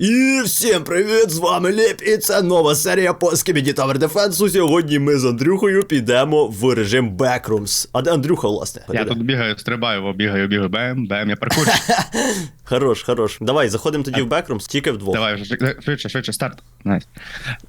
І всім привіт! З вами Ліп, і це нова серія по Skibidi Tower Defense. Сьогодні ми з Андрюхою підемо в режим Backrooms. А де Андрюха, власне? Я тут бігаю, стрибаю, бігаю, бігаю, бем, бем, я паркурщик. Хорош, хорош. Давай, заходимо тоді в Backrooms, тільки вдвох. Давай, швидше, швидше, старт. Найс.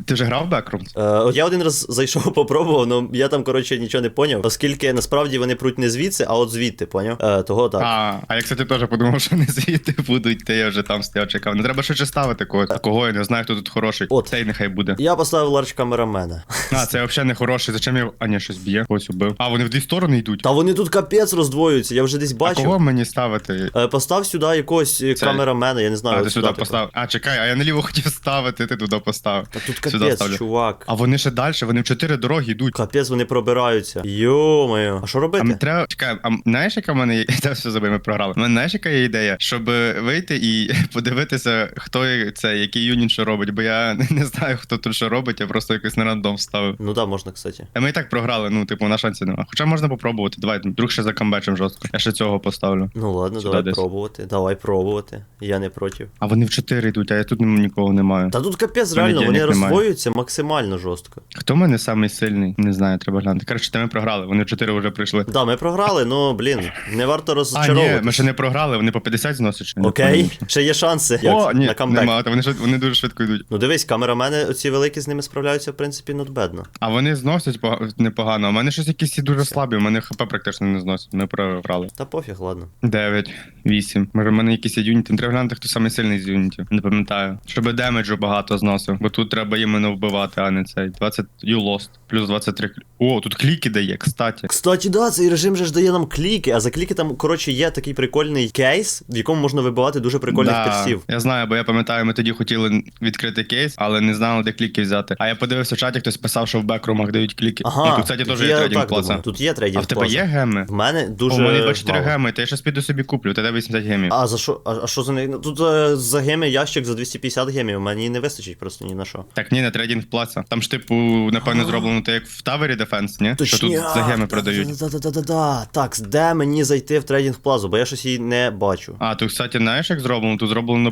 Ти вже грав в Backrooms? Е, от я один раз зайшов, попробував, але я там, коротше, нічого не поняв, оскільки насправді вони пруть не звідси, а от звідти, поняв? Е, того так. А, а я, кстати, теж подумав, що не звідти будуть, та я вже там стояв, чекав. Не треба швидше ставити когось. А кого я не знаю, хто тут хороший. От. Цей нехай буде. Я поставив ларч камерамена. А, це взагалі не хороший. Зачем я. А, ні, щось б'є. Ось убив. А, вони в дві сторони йдуть. Та вони тут капець роздвоюються, я вже десь А кого мені ставити? Е, постав сюди якогось е, Це- камерамена, я не знаю. А, ти сюди типу. постав. А, чекай, а я наліво хотів ставити, ти туди постав. Та тут капець, чувак. А вони ще далі, вони в чотири дороги йдуть. Капець, вони пробираються. Йо-моє. А що А робити? мені треба. Чекай, а знаєш, яка в мене є. Та все забив, ми програли. У мене знаєш, яка є ідея? Щоб вийти і подивитися, хто це, який юніт що робить, бо я не знаю, хто тут що робить, я просто якось на рандом ставив. Ну да, можна, кстати. А ми і так програли, ну, типу, на шансі нема. Хоча можна попробувати. Давай, вдруг ще за камбечем жорстко. Я ще цього поставлю. Ну ладно, Сюди давай десь. пробувати. Давай пробувати. Я не проти. А вони в чотири йдуть, а я тут нікого не маю. Та тут капець, мене реально, вони денег немає. роздвоюються максимально жорстко. Хто в мене самий сильний? Не знаю, треба глянути. Коротше, та ми програли, вони в чотири вже прийшли. Да, ми програли, ну блін, не варто А, ні, розчаровувати. ми ще не програли, вони по 50 зносять. не Окей, ще є шанси. Як О, ні, на камбек. нема, та вони, швид- вони дуже швидко йдуть. Ну дивись, камерамени оці великі з ними справляються, в принципі, нотбедно. А вони зносять пога- непогано. У мене щось якісь і дуже слабі, у мене хп практично не зносять. Ми програли. Та пофіг, ладно. 9, 8. Може, в мене якісь є юніти. Треба глянути, хто самий сильний з юнітів. Не пам'ятаю. Щоб демеджу багато зносив. Бо тут треба іменно вбивати, а не цей. 20 you lost. Плюс 23 клі- О, тут кліки дає, кстати. Кстати, да, цей режим же ж дає нам кліки, а за кліки там, коротше, є такий прикольний кейс, в якому можна вибивати дуже прикольних персів. Я знаю, бо я пам'ятаю, ми тоді хотіли відкрити кейс, але не знали, де кліки взяти. А я подивився в чаті, хтось писав, що в бекрумах дають кліки. Ага, І тут, кстати, теж є плаца. думаю, Тут є А трейдинг в тебе є геми? В мене дуже. У мене 24 мало. геми, то я щас піду собі куплю, тоді 80 гемів. А за що? А, а що за них? Ну, Тут е, за геми ящик за 250 гемів, мені не вистачить просто ні на що. Так, ні, не трейдинг плаца. Там ж, типу, напевно, зроблено так, як в Тавері Defense, ні? Що тут за геми продають. Да-да-да-да-да. Так, де мені зайти в трейдинг плазу, бо я щось її не бачу. А, тут, кстати, знаєш, як зроблено? Тут зроблено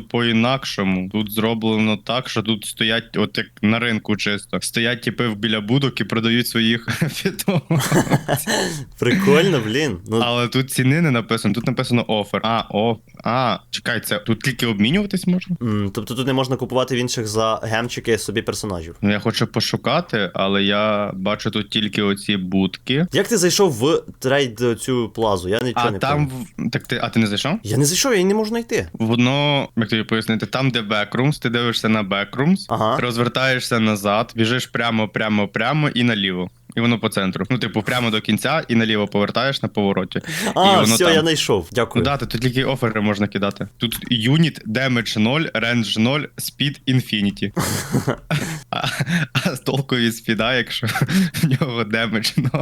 по-інакшому. Тут зроблено так, що тут стоять, от як на ринку чисто. Стоять типи біля будок і продають своїх фітов. Прикольно, блін. Ну, Але тут ціни не написано, тут написано офер. А, о, а, чекай, це тут тільки обмінюватись можна? м, тобто тут не можна купувати в інших за гемчики собі персонажів. Ну я хочу пошукати, але я бачу тут тільки оці будки. Як ти зайшов в трейд е, цю плазу? Я нічого А не там пам'ятаю. так ти, а ти не зайшов? Я не зайшов, я її не можу знайти. Воно, як тобі пояснити, там, де Backrooms, ти дивишся на Backrooms, Ага. розвертаєшся назад, біжиш прямо, прямо, прямо і наліво. І воно по центру. Ну, типу, прямо до кінця і наліво повертаєш на повороті. А, і воно все, там. я знайшов. Ну Дякую. да, тут тільки офери можна кидати. Тут юніт, демедж 0, рендж 0, спід інфініті. А, а з толку від спіда, якщо в нього демедж 0.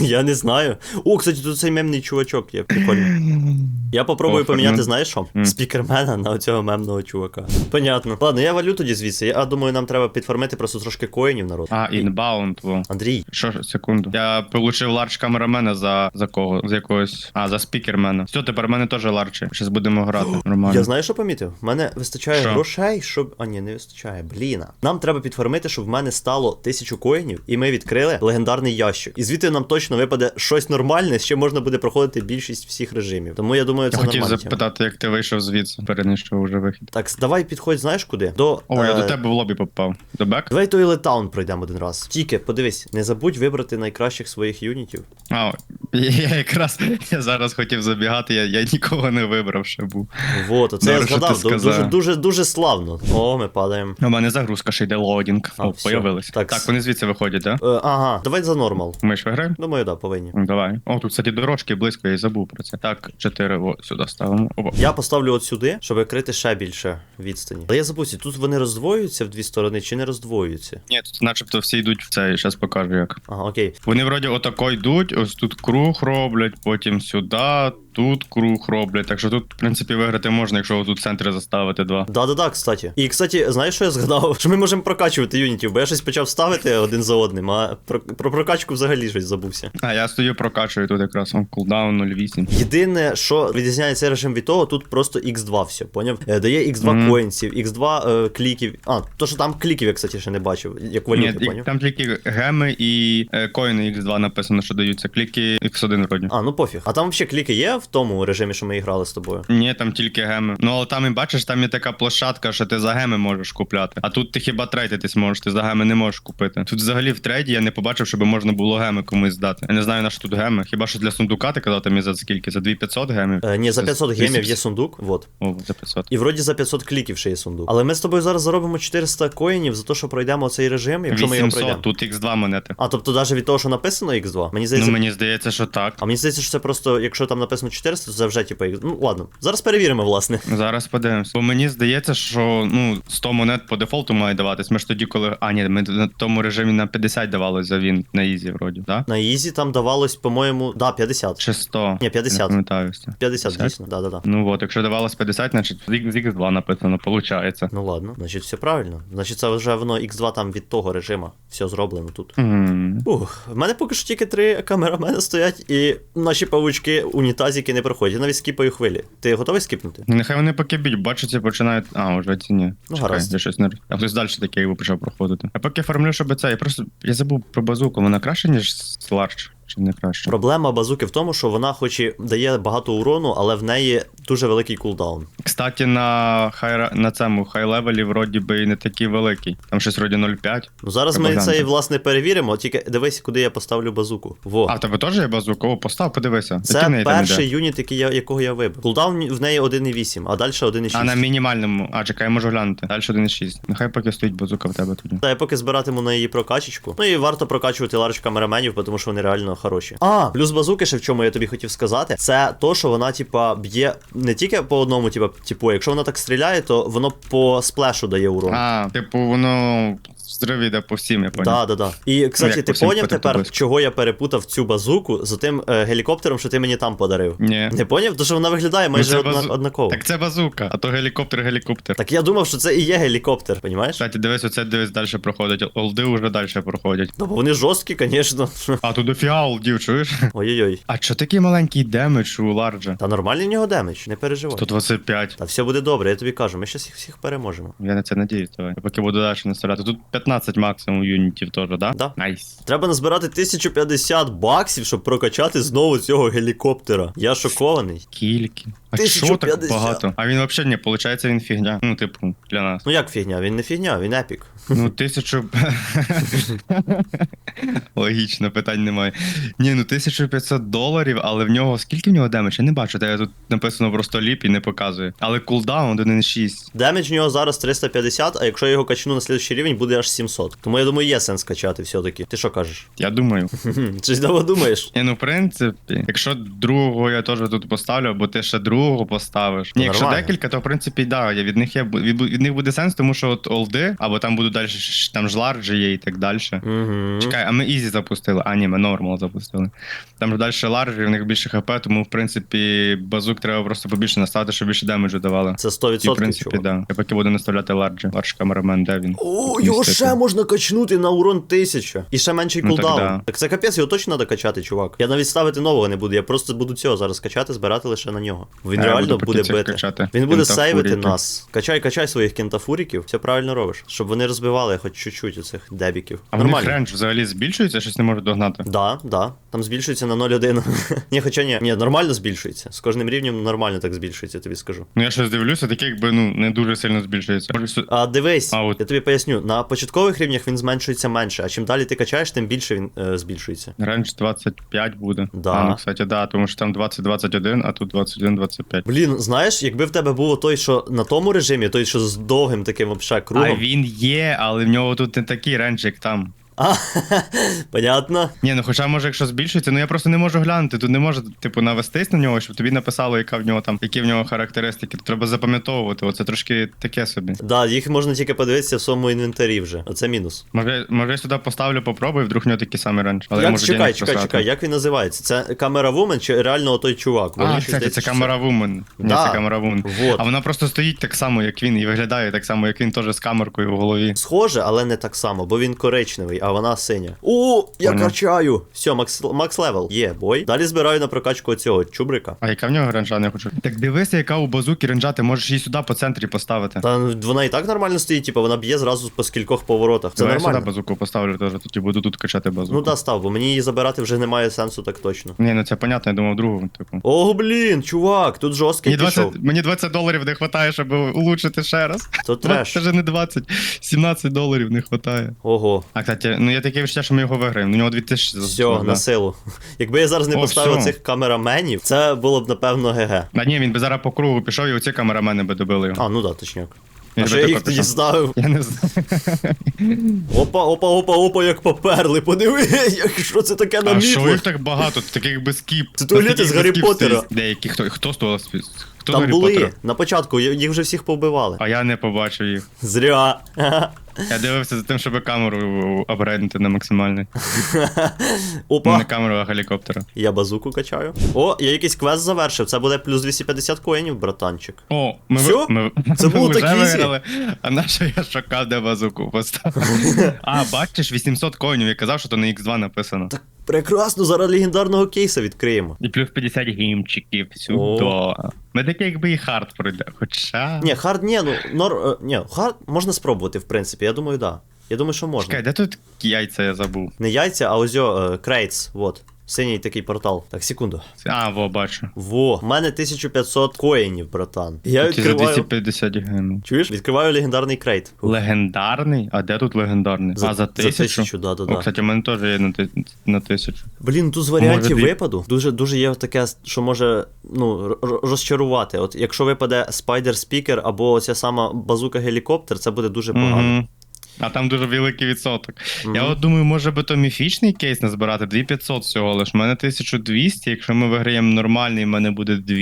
Я не знаю. О, кстати, тут цей мемний чувачок є. Прикольний. Я попробую поміняти, знаєш що? Спікермена на оцього мемного чувака. Понятно. Ладно, я валю тоді звідси. Я думаю, нам треба підформити просто трошки коїнів народ. А, інбаунд, во. Андрій, Що ж, секунду. Я получив ларч камерамена за, за кого? За якогось. А, за спікермена. Все, тепер в мене теж ларчі. Щас будемо грати. Нормально. я знаю, що помітив? В мене вистачає Що? грошей, щоб. А ні, не вистачає. Блін. Нам треба підформити, щоб в мене стало тисячу коїнів, і ми відкрили легендарний ящик. І звідти нам точно випаде щось нормальне, з чим можна буде проходити більшість всіх режимів. Тому я думаю, це Я хотів нормально. запитати, як ти вийшов звідси, перенайшов уже вихід. Так, давай підходь, знаєш куди? До. О, я е, до тебе в лобі попав. До бек? Давай Toilet Town пройдемо один раз. Тільки, подивись, не забудь вибрати найкращих своїх юнітів. А, я якраз я зараз хотів забігати, я, я нікого не вибрав ще був. Вот, оце я Добре, що ти згадав. Ду- Дуже, сказав. дуже, дуже славно. О, ми падаємо. У мене загрузка ще йде лоадінг. А, О, все. появились. Так, Так, с- вони звідси виходять, так? Е, ага, давай за нормал. Ми ж виграємо? Думаю, да, повинні. Ну, Давай. О, тут, кстати, дорожки близько, я й забув про це. Так, 4 о, сюди ставимо. Опа. Я поставлю от сюди, щоб крити ще більше відстані. Але я забувся, тут вони роздвоюються в дві сторони чи не роздвоюються? Ні, тут начебто всі йдуть в цей, зараз покажу як. Ага, окей. Вони вроді отако йдуть, ось тут круг роблять, потім сюди, тут круг роблять. Так що тут, в принципі, виграти можна, якщо тут центри заставити два. Да-да-да, кстати. І, кстати, знаєш, що я згадав? Що ми можемо прокачувати юнітів, бо я щось почав ставити один за одним, а про, про прокачку взагалі щось забувся. А я стою прокачую тут якраз кулдаун 0,8. Єдине, що відрізняє цей режим від того, тут просто X2 все, поняв? Е, Дає X2 Мгм. коінців, X2 е, кліків. А, то що там кліків я, кстати, ще не бачив, як валюти, Ні, поняв? там тільки геми і е, коїни X2 написано, що даються. Кліки X1 вроді. А, ну пофіг. А там взагалі кліки є в тому режимі, що ми грали з тобою? Ні, там тільки геми. Ну але там і бачиш, там є така площадка, що ти за геми можеш купляти. А тут ти хіба трейдитись можеш, ти за геми не можеш купити. Тут взагалі в трейді я не побачив, щоб можна було геми комусь здати. Я не знаю, на що тут геми. Хіба що для сундука ти казав там є за скільки? За 2500 гемів? Е, ні, за 500 гемів є сундук, вот. О, за 500. І вроді за 500 кліків ще є сундук. Але ми з тобою зараз заробимо 400 коїнів за те, що пройдемо цей режим, якщо ми його 800, пройдемо. тут X2 монети. А тобто, навіть від того, що написано X2, мені здається. Ну мені здається, що так. А мені здається, що це просто, якщо там написано 400, то це вже типу. X... Ну ладно, зараз перевіримо, власне. Зараз подивимось. Бо мені здається, що ну 100 монет по дефолту має даватись. Ми ж тоді, коли. А, ні, ми на тому режимі на 50 давали за він на ізі, вроді, так? На Ізі там давалось, по-моєму, да, 50. Чи 100? Ні, 50. Не пам'ятаю. 50, 50? дійсно, да, да, да. Ну от, якщо давалось 50, значить з X2 написано, получається. Ну ладно, значить все правильно. Значить, це вже воно X2 там від того режиму. Все зроблено тут. Хм. Ух, в мене поки що тільки три камерамени стоять, і наші павучки унітазики не проходять. Я навіть скіпаю хвилі. Ти готовий скіпнути? Нехай вони поки б'ють, бачаться, починають. А, вже ці ні. Ну, Чекай, гаразд. я щось не. А хтось далі таке його почав проходити. А поки фармлю, щоб це. Я просто. Я забув про базуку, вона краще, ніж Сларч, чи не краще? Проблема базуки в тому, що вона хоч і дає багато урону, але в неї дуже великий кулдаун. Кстати, на хай на цьому хай-левелі вроді би і не такий великий. Там щось вроді 0,5. Ну зараз ми глянути. це і власне перевіримо, тільки дивись, куди я поставлю базуку. Во. А, в тебе теж є базука? О, постав, подивися. В Це неї там перший іде? юніт, який я, якого я вибив. Кулдаун в неї 1,8, а далі 1,6. А на мінімальному. А, чекай, я можу глянути. Далі 1,6. Нехай поки стоїть базука в тебе тоді. Та я поки збиратиму на її прокачечку. Ну і варто прокачувати ларч камераменів, тому що вони реально хороші. А, плюс базуки, ще в чому я тобі хотів сказати, це то, що вона, типа, б'є не тільки по одному, типа, типу, якщо вона так стріляє, то воно по сплешу дає урон. А, типу, воно взрив іде по всім, я понял. Да, да, да. І, кстати, Ну, як ти по всім поняв тепер, чого я перепутав цю базуку з тим е, гелікоптером, що ти мені там подарив? Ні. Не поняв? Тому що вона виглядає Ну, майже це одна- базу- однаково. Так це базука, а то гелікоптер, гелікоптер. Так я думав, що це і є гелікоптер, понімаєш? Кстати, дивись, оце дивись далі проходить. Олди вже далі проходять. Ну, бо вони жорсткі, звісно. А тут дофіга олдів, чуєш? Ой-ой-ой. А що такий маленький демедж у Ларджа? Та нормальний в нього демедж, не переживай. 125. Та все буде добре, я тобі кажу, ми щас їх всіх переможемо. Я на це надіюсь, давай. Я поки буду далі наставляти. Тут 15 максимум юнітів теж, да? Да. Найс. Треба назбирати 1050 баксів, щоб прокачати знову цього гелікоптера. Я шокований. Скільки? А що так 1050? багато? А він взагалі не, виходить, він фігня. Ну, типу, для нас. Ну як фігня? Він не фігня, він епік. Ну, тисячу. Логічно, питань немає. Ні, ну 1500 доларів, але в нього скільки в нього демедж? Я не бачу, та я тут написано просто ліп і не показує. Але кулдаун 1.6. Демедж в нього зараз 350, а якщо я його качну на слідчий рівень, буде аж 700. Тому я думаю, є сенс качати все-таки. Ти що кажеш? Я думаю. Щось довго думаєш? Ні, ну в принципі, якщо другого я теж тут поставлю, бо ти ще другого поставиш. Ні, якщо Нормально. декілька, то в принципі, да, я від них є від, від них буде сенс, тому що от олди, або там будуть далі там жларджі є і так далі. Угу. Чекай, а ми ізі запустили. А, ні, ми нормал запустили. Там ж далі ларджі, в них більше хп, тому в принципі базук треба просто побільше наставити, щоб більше демеджу давали. Це І 100%. в принципі, чувак. да. Я поки буду наставляти ларджі. Лардж камерамен, де він? О, його. Ще можна качнути на урон 1000. І ще менший Ну, так кулдаун. да. Так це капець, його точно треба качати, чувак. Я навіть ставити нового не буду, я просто буду цього зараз качати, збирати лише на нього. Він А реально буде бити. качати. Він буде сейвити нас. Качай, качай своїх кентафуріків, все правильно робиш. Щоб вони розбивали хоч чуть-чуть у цих дебіків. А в них Нормально. рендж взагалі збільшується, щось не можу догнати. Да, да. Там збільшується на 0,1. ні, хоча ні. Ні, нормально збільшується. З кожним рівнем нормально так збільшується, тобі скажу. Ну я щось дивлюся, таке якби ну не дуже сильно збільшується. А дивись, А, от. я тобі поясню, на початкових рівнях він зменшується менше, а чим далі ти качаєш, тим більше він е, збільшується. Рендж 25 буде. Да. А, ну, кстати, да, тому що там 20-21, а тут 21-25. Блін, знаєш, якби в тебе було той, що на тому режимі, той, що з довгим таким вообще А він є, але в нього тут не такий рендж, як там. А, понятно. Ні, ну хоча може, якщо збільшується, ну я просто не можу глянути. Тут не можу, типу, навестись на нього, щоб тобі написало, яка в нього там, які в нього характеристики. Тут треба запам'ятовувати. Оце трошки таке собі. Да, їх можна тільки подивитися в своєму інвентарі вже. Оце мінус. Може, може я сюди поставлю, попробую, вдруг в нього такі самі раніше. Але я як, можу чекай, чекай, просрати. чекай, як він називається? Це камера вумен чи реально той чувак? Мені А, щось кстати, здається, це що камера вумен. Ні, Да. це камера вумен. Вот. А вона просто стоїть так само, як він, і виглядає так само, як він теж з камеркою в голові. Схоже, але не так само, бо він коричневий, а вона синя. О, я Понял. качаю! Все, макс, макс левел. Є, бой. Далі збираю на прокачку цього чубрика. А яка в нього ренжа не хочу? Так дивися, яка у базуки ренжа, ти можеш її сюди по центрі поставити. Та вона і так нормально стоїть, типу, вона б'є зразу по скількох поворотах. Це Давай я сюди базуку поставлю теж, тоді буду тут качати базуку. Ну да, став, бо мені її забирати вже немає сенсу так точно. Ні, ну це понятно, я думав другу, типу. О, блін, чувак, тут жорсткий Мені пішов. 20, мені 20 доларів не вистачає, щоб улучшити ще раз. То треш. Це вже не 20, 17 доларів не вистачає. Ого. А, кстати, ну я таке відчуття, що ми його виграємо. У нього 2000 за Все, да. на силу. Якби я зараз не О, поставив всьо. цих камераменів, це було б напевно ГГ. А ні, він би зараз по кругу пішов і оці камерамени би добили його. А, ну да, точняк. А що я їх тоді ставив? Я не знаю. Опа, опа, опа, опа, як поперли. Подиви, як що це таке на А що їх так багато? Таких без скіп. Це туалети з Гаррі Поттера. Деякі хто хто з того Хто Там Гаррі були Поттера? на початку, я- їх вже всіх повбивали. А я не побачив їх. Зря. Я дивився за тим, щоб камеру апгрейднути на максимальний. Опа. Не камеру, а гелікоптера. Я базуку качаю. О, я якийсь квест завершив. Це буде плюс 250 коїнів, братанчик. О, ми, ви- Всьо? ми, Це було ми вже так виграли. А на що я шукав, де базуку поставив? а, бачиш, 800 коїнів. Я казав, що то на X2 написано. Прекрасно, зараз легендарного кейса відкриємо. І плюс 50 гімчиків сюди. Ми таке, якби і хард пройде. Хоча. Ні, хард, ні, ну нор. е, Ні, хард можна спробувати, в принципі. Я думаю, да. Я думаю, що можна. Чекай, де тут яйця я забув? Не яйця, а ось о, е, крейтс, вот. Синій такий портал. Так, секунду. А, во, бачу. Во, в мене 1500 коїнів, братан. Я Ті за відкриваю. 250 гемів. Чуєш? Відкриваю легендарний крейт. Легендарний? А де тут легендарний? За- а, за за тисячу? тисячу, да, да, О, кстати, у мене теж є на, ти- на тисячу. Блін, тут з варіантів Може, дві- випаду дуже дуже є таке, що може ну, р- р- розчарувати. От якщо випаде Spider Speaker або ця сама базука гелікоптер, це буде дуже погано. Мгм. А там дуже великий відсоток. Мгм. Я от думаю, може би то міфічний кейс назбирати 2500 всього, лиш в мене 1200, якщо ми виграємо нормальний, в мене буде 2.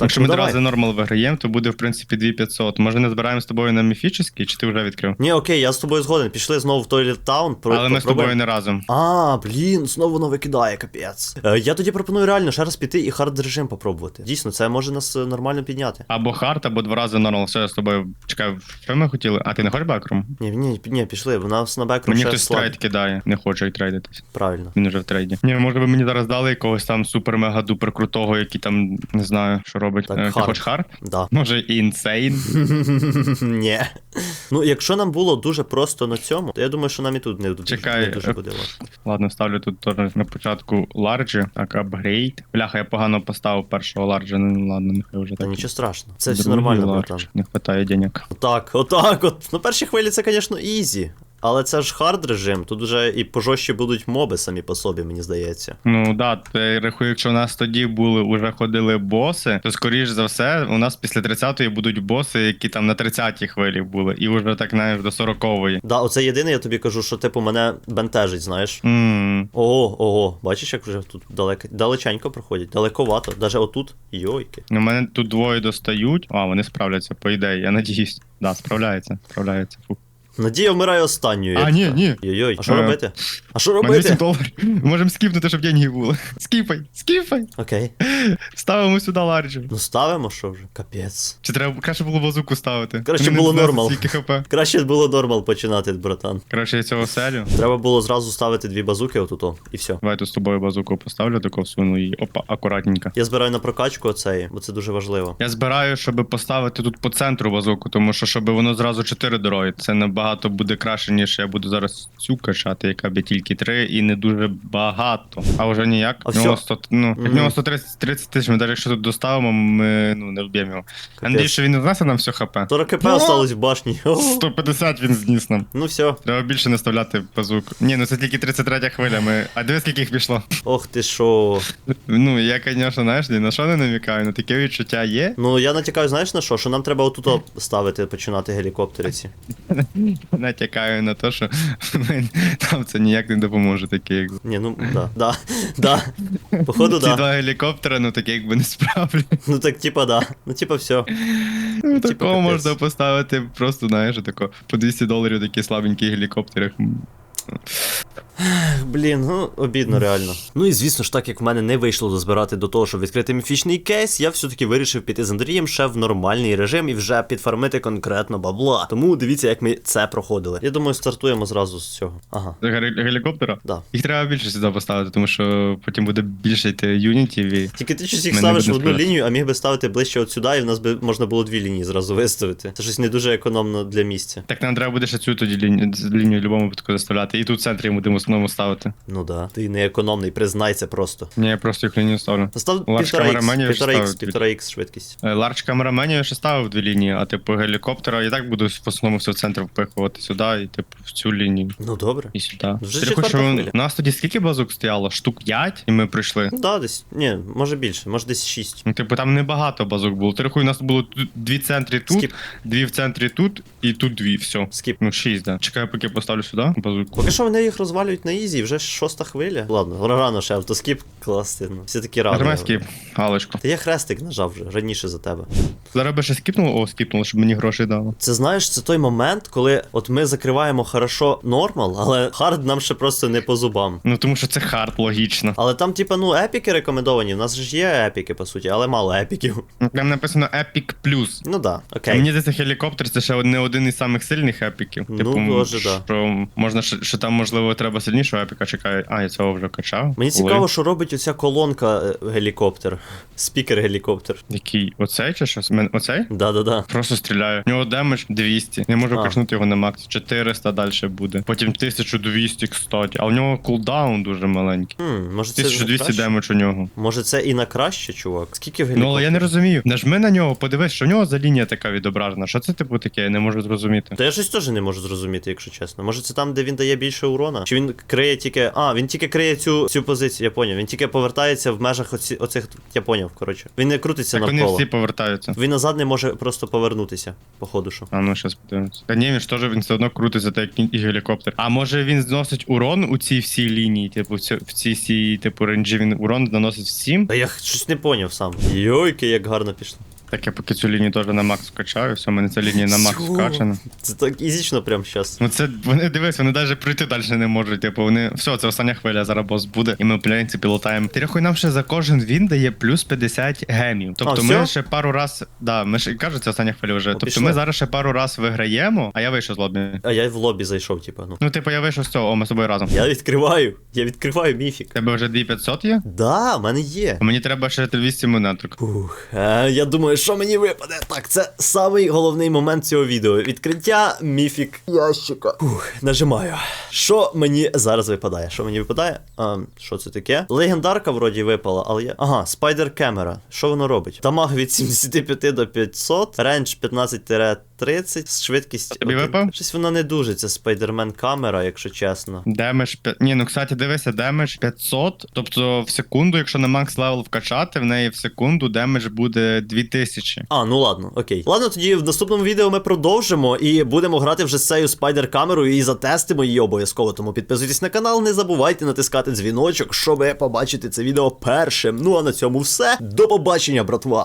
якщо ну ми два давай. нормал виграємо, то буде в принципі 2500. Може не збираємо з тобою на міфічний, чи ти вже відкрив? Ні, окей, я з тобою згоден. Пішли знову в Toilet Town. Про, Але ми з тобою не разом. А, блін, знову воно викидає, капець. Е, я тоді пропоную реально ще раз піти і хард режим попробувати. Дійсно, це може нас е, нормально підняти. Або хард, або два рази нормал. Все, я з тобою чекаю, що ми хотіли? А ти не хочеш бакрум? Ні, ні, ні, пішли, в нас на бекру Мені ще хтось слаб. трейд кидає, не хоче і трейдитись. Правильно. Він вже в трейді. Ні, може би мені зараз дали якогось там супер-мега-дупер крутого, який там не знаю, що робить. Так, Е, Ти хард. хочеш хард? Да. Може і інсейн? Ні. Ну, якщо нам було дуже просто на цьому, то я думаю, що нам і тут не, дуже- Чекай, не дуже буде важко. Ладно, ставлю тут теж на початку ларджі. Так, апгрейд. Бляха, я погано поставив першого ларджа, ну ладно, нехай вже Та так. нічого страшного. Це все Другий нормально, лардж. братан. Не вистачає денег. Отак, отак от. Ну, перші хвилі це, звісно, ізі. Але це ж хард режим, тут вже і пожорстче будуть моби самі по собі, мені здається. Ну да, ти рахуй, якщо у нас тоді були уже ходили боси, то скоріш за все, у нас після 30-ї будуть боси, які там на 30-й хвилі були, і вже так знаєш до 40-ї. Да, оце єдине, я тобі кажу, що типу мене бентежить, знаєш. Ммм. Ого, ого, бачиш, як вже тут далеко, далеченько проходять, далековато, даже отут. Йойки. У мене тут двоє достають. А, вони справляться, по ідеї, я надіюсь. Да, справляється, справляється. Фух. Надія вмирає останньою. А, ні, ні. Йой-йой, а що Е, робити? А що У мене 8 робити? доларів. Можемо скіпнути, щоб деньги були. Скіпай, скіпай. Окей. Ставимо сюди ларджу. Ну ставимо, що вже? Капець. Чи треба краще було базуку ставити? Краще Вони не було знали, нормал. Скільки хп. Краще було нормал починати, братан. Коротше, я цього селю. Треба було зразу ставити дві базуки отут, і все. Давай тут з тобою базуку поставлю, таку всуну і опа, акуратненько. Я збираю на прокачку оцеї, бо це дуже важливо. Я збираю, щоб поставити тут по центру базуку, тому що щоб воно зразу 4 дороги. Це набагато буде краще, ніж я буду зараз цю качати, яка б тільки 3, і не дуже багато. А вже ніяк. А В нього 100, ну, як в нього 130 30 тисяч, ми навіть якщо тут доставимо, ми ну, не вб'ємо його. Я надіюсь, що він не знесе нам все хп. 40 кп Ну! осталось в башні. О, 150 він зніс нам. Ну все. Треба більше не ставляти базуку. Ні, ну це тільки 33 хвиля. Ми... А диви, скільки їх пішло. Ох ти що. Ну, я, звісно, знаєш, ні на що не намікаю, але таке відчуття є. Ну я натякаю, знаєш на що? Що нам треба отут ставити, починати гелікоптери ці. натякаю на те, що там це ніяк не допоможе, таке якби. Ні, ну да, да, да. Походу, Ці да. два гелікоптери, ну таке якби не справлять. Ну так, типа, да. Ну, типа, все. Ну, такого можна поставити просто, знаєш, тако, по 200 доларів такі слабенькі гелікоптери. Блін, ну обідно реально. Ну і звісно ж, так як в мене не вийшло дозбирати до того, щоб відкрити міфічний кейс, я все-таки вирішив піти з Андрієм ще в нормальний режим і вже підфармити конкретно бабла. Тому дивіться, як ми це проходили. Я думаю, стартуємо зразу з цього. Ага. З гелі- гелікоптера? Да. Їх треба більше сюди поставити, тому що потім буде більше йти юнітів і. Тільки ти щось їх Мене ставиш в буде одну справити. лінію, а міг би ставити ближче от сюди, і в нас би можна було дві лінії зразу виставити. Це щось не дуже економно для місця. Так нам треба буде ще цю тоді лінію, лінію в будь-якому випадку заставляти. І тут в центрі будемо основному ставити. Ну да. Ти не економний, признай це просто. Ні, я просто їх лінію ставлю. Став Ларж 1,5х, камераменів 1,5х, ставить. 1,5х швидкість. Ларч камераменів я ще ставив дві лінії, а типу гелікоптера я так буду в основному все в центр впихувати сюди і типу в цю лінію. Ну добре. І сюди. Вже Ти четверта хочеш, хвиля. у нас тоді скільки базук стояло? Штук 5, і ми прийшли. Ну да, десь. Ні, може більше, може десь 6. Ну, типу, там небагато базук було. Ти рахуй, у нас було тут дві центрі тут, Скіп. дві в центрі тут, і тут дві. Все. Скіп. Ну, шість, да. Чекаю, поки поставлю сюди базук. Поки що вони їх розвалюють на ізі, вже шоста хвиля. Ладно, рано ще автоскіп класти. Ну, всі такі раді. Нажимай скіп, галочку. Та я хрестик нажав вже раніше за тебе. Зараз би ще скіпнуло, о, скіпнуло, щоб мені грошей дало. Це знаєш, це той момент, коли от ми закриваємо хорошо нормал, але хард нам ще просто не по зубам. Ну тому що це хард, логічно. Але там, типа, ну, епіки рекомендовані. У нас ж є епіки, по суті, але мало епіків. Там написано Epic Plus. Ну да, А окей. Мені здається, гелікоптер це ще не один із самих сильних епіків. Ну, типу, може, да. що можна що, що там, можливо, треба сильнішого епіка чекає. А, я цього вже качав. Мені Коли? цікаво, що робить оця колонка е, гелікоптер. Спікер гелікоптер. Який? Оцей чи щось? Мен- Оцей? Да-да-да. Просто стріляю. У нього демедж 200. Я можу А. качнути його на макс. 400 далі буде. Потім 1200, кстати. А у нього кулдаун дуже маленький. Хм, може це 1200 демедж у нього. Може це і на краще, чувак? Скільки в Ну, але я не розумію. Нажми на нього, подивись, що в нього за лінія така відображена. Що це типу таке? Я не можу зрозуміти. Та я щось теж не можу зрозуміти, якщо чесно. Може це там, де він дає більше урона? Чи він криє тільки. А, він тільки криє цю, цю позицію, я поняв. Він тільки повертається в межах оці, оцих. Я поняв, коротше. Він не крутиться Так вони всі повертаються. Він назад не може просто повернутися, походу що. А ну щас подивимось. Та ні, він ж теж він все одно крутиться, так як і гелікоптер. А може він зносить урон у цій всій лінії, типу, в, цій- в цій типу, ренджі він урон наносить всім. Та я щось не поняв сам. Йойки, як гарно пішло. Так я поки цю лінію теж на макс вкачаю, все, в мене ця лінія на макс Всю. Це так ізічно прямо щас. Ну це вони дивись, вони навіть пройти далі не можуть. Типу, вони все, це остання хвиля, зараз бос буде, і ми в принципі лутаємо. Ти рахуй, нам ще за кожен він дає плюс 50 гемів. Тобто А, ми всьо? ще пару раз. Да, ми ж кажуть, це остання хвиля вже. Ну, тобто пішли. ми зараз ще пару раз виграємо, а я вийшов з лобі. А я в лобі зайшов, типа, ну. Ну, типу, я вийшов з цього, о, ми з тобою разом. Я відкриваю. Я відкриваю міфік. Тебе вже 2500 є? Да, в мене є. А мені треба ще 200 монеток. Ух, е, я думаю, що мені випаде. Так, це самий головний момент цього відео. Відкриття міфік ящика. Ух, нажимаю. Що мені зараз випадає? Що мені випадає? А, що це таке? Легендарка вроді випала, але я. Ага, спайдер камера. Що воно робить? Дамаг від 75 до 500, рендж 15-30, швидкість. Тобі один. випав? Щось вона не дуже, це спайдермен камера, якщо чесно. Демедж 5... Ні, ну кстати, дивися, демедж 500. Тобто в секунду, якщо на макс левел вкачати, в неї в секунду демедж буде 2000. А, ну ладно, окей. Ладно, тоді в наступному відео ми продовжимо і будемо грати вже з цією спайдер-камерою і затестимо її обов'язково. Тому підписуйтесь на канал, не забувайте натискати дзвіночок, щоб побачити це відео першим. Ну а на цьому все. До побачення, братва!